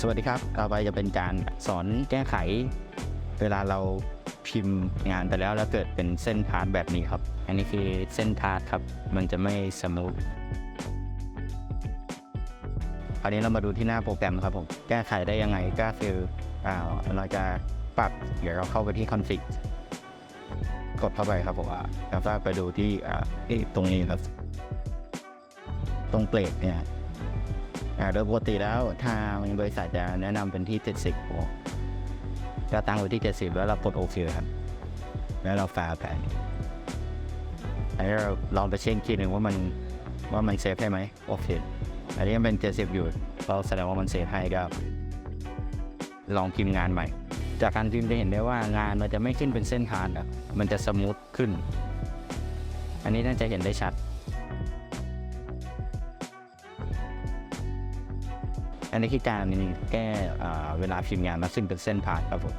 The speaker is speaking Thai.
สวัสดีครับ ต่อไปจะเป็นการสอนแก้ไข เวลาเราพิมพ์งานไปแล้วแล้วเกิดเป็นเส้นพาร์ทแบบนี้ครับ อันนี้คือเส้นพาร์ทครับ มันจะไม่สมูทคราวนี้เรามาดูที่หน้าโปรแกรมครับผม แก้ไขได้ยังไงก็คืออ่าเราจะปรับ เดี๋ยวเราเข้าไปที่ config กดเข้าไปครับผมแล้วก็ไปดูที่ตรงนี้ครับ ตรงเปลกเนี่ย อ่าโดยปกติแล้วทางบริษัทจะแนะนำเป็นที่ 70โอ้ก็ตั้งไว้ที่ 70 แล้วเรากดโอเคครับ แล้วเราแฟร์แผนแล้เราลองไปเช็คอีกทีหนึ่งว่ามันว่ามันเซฟให้ไหมโอเคอันนี้ยังเป็น 70 อยู่เราแสดงว่ามันเซฟให้ก็ลองพิมพ์งานใหม่ จากการพิมพ์จะเห็นได้ว่างานมันจะไม่ขึ้นเป็นเส้นทางอะมันจะสมูทขึ้น อันนี้น่าจะเห็นได้ชัด อันนี้คือการแก้เวลาพิมพ์งานมาซึ่งเป็นเส้นผ่านครับผม